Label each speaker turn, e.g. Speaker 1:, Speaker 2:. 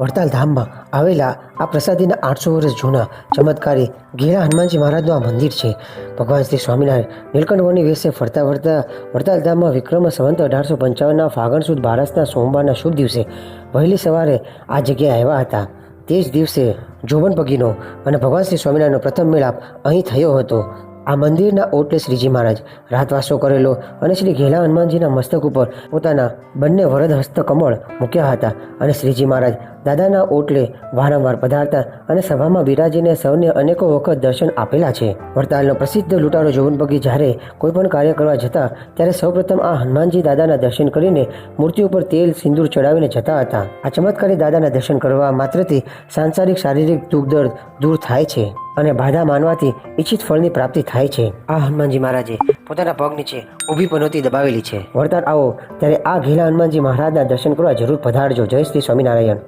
Speaker 1: વડતાલ ધામમાં આવેલા આ પ્રસાદીના આઠસો વર્ષ જૂના ચમત્કારી ઘેરા હનુમાનજી મહારાજનું આ મંદિર છે. ભગવાન શ્રી સ્વામિનારાયણ નીલકંઠવની વેશે ફરતા ફરતા વડતાલ ધામમાં વિક્રમ સંવંત અઢારસો પંચાવનના ફાગણ સુદ બારસના સોમવારના શુભ દિવસે વહેલી સવારે આ જગ્યાએ આવ્યા હતા. તે જ દિવસે જોબન પગીનો અને ભગવાન શ્રી સ્વામિનારાયણનો પ્રથમ મેળાપ અહીં થયો હતો. આ મંદિરના ઓટલે શ્રીજી મહારાજ રાતવાસો કરેલો અને શ્રી ઘેલા હનુમાનજીના મસ્તક ઉપર પોતાના બંને વરદ હસ્ત કમળ મૂક્યા હતા અને શ્રીજી મહારાજ દાદાના ઓટલે વારંવાર પધારતા અને સભામાં બિરાજીને સૌને અનેકો વખત દર્શન આપેલા છે. વડતાલનો પ્રસિદ્ધ લૂંટારો જોવનપગી જ્યારે કોઈ પણ કાર્ય કરવા જતા, ત્યારે સૌપ્રથમ આ હનુમાનજી દાદાના દર્શન કરીને મૂર્તિ ઉપર તેલ, સિંદૂર ચડાવીને જતા હતા. આ ચમત્કારી દાદાના દર્શન કરવા માત્રથી સાંસારિક શારીરિક દુઃખ દર્દ દૂર થાય છે અને બાધા માનવાથી ઈચ્છિત ફળની પ્રાપ્તિ થાય છે. આ હનુમાનજી મહારાજે પોતાના પગ નીચે ઊભી પનોતી દબાવેલી છે. વળતાર આવો, ત્યારે આ ઘેલા હનુમાનજી મહારાજના દર્શન કરવા જરૂર પધારજો. જય શ્રી સ્વામિનારાયણ.